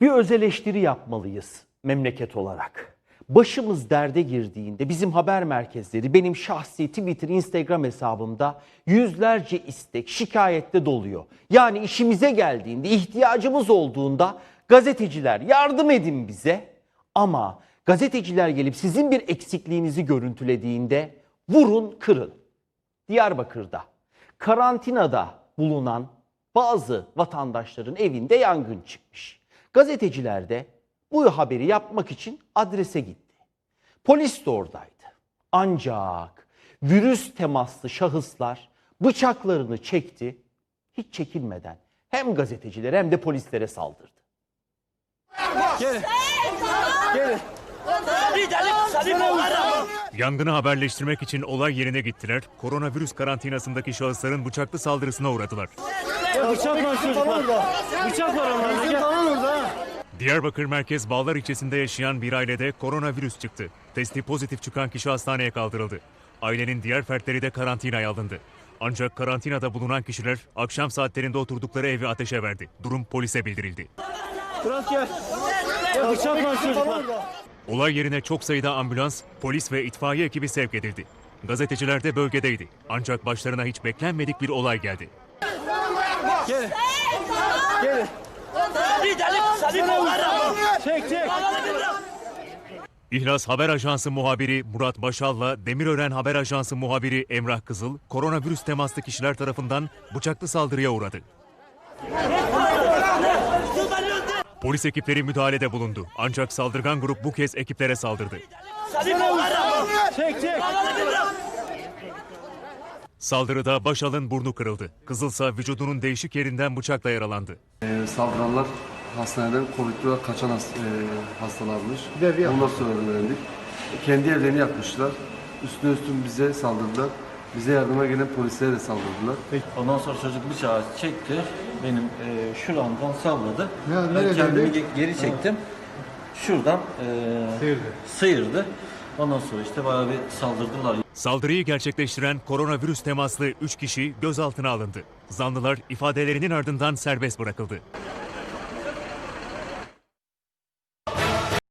Bir öz eleştiri yapmalıyız memleket olarak. Başımız derde girdiğinde bizim haber merkezleri benim şahsi Twitter, Instagram hesabımda yüzlerce istek, şikayette doluyor. Yani işimize geldiğinde, ihtiyacımız olduğunda gazeteciler yardım edin bize. Ama gazeteciler gelip sizin bir eksikliğinizi görüntülediğinde vurun kırın. Diyarbakır'da karantinada bulunan bazı vatandaşların evinde yangın çıkmış. Gazeteciler de bu haberi yapmak için adrese gitti. Polis de oradaydı. Ancak virüs temaslı şahıslar bıçaklarını çekti, hiç çekinmeden hem gazetecilere hem de polislere saldırdı. Yangını haberleştirmek için olay yerine gittiler. Koronavirüs karantinasındaki şahısların bıçaklı saldırısına uğradılar. Bıçak var çocuklar. Bıçak var onlarda. Diyarbakır Merkez Bağlar ilçesinde yaşayan bir ailede koronavirüs çıktı. Testi pozitif çıkan kişi hastaneye kaldırıldı. Ailenin diğer fertleri de karantinaya alındı. Ancak karantinada bulunan kişiler akşam saatlerinde oturdukları evi ateşe verdi. Durum polise bildirildi. Fırat gel. Gel bıçak var çocuklar. Olay yerine çok sayıda ambulans, polis ve itfaiye ekibi sevk edildi. Gazeteciler de bölgedeydi. Ancak başlarına hiç beklenmedik bir olay geldi. Gel. Gel. Çek çek. İhlas Haber Ajansı muhabiri Murat Başal'la Demirören Haber Ajansı muhabiri Emrah Kızıl, koronavirüs temaslı kişiler tarafından bıçaklı saldırıya uğradı. Polis ekipleri müdahalede bulundu. Ancak saldırgan grup bu kez ekiplere saldırdı. Çek çek. Saldırıda Başal'ın burnu kırıldı. Kızılsa vücudunun değişik yerinden bıçakla yaralandı. Ee, saldıranlar hastaneden Covid'le kaçan has- e, hastalarmış. Ondan sonra öğrendik. Kendi evlerini yakmışlar. Üstüne üstün bize saldırdılar. Bize yardıma gelen polislere de saldırdılar. Ondan sonra çocuk bıçağı çekti. Benim e, şuramdan salladı. Ya, ben kendimi ge- geri çektim. Şuradan e, sıyırdı. Ondan sonra işte bayağı bir saldırdılar. Saldırıyı gerçekleştiren koronavirüs temaslı 3 kişi gözaltına alındı. Zanlılar ifadelerinin ardından serbest bırakıldı.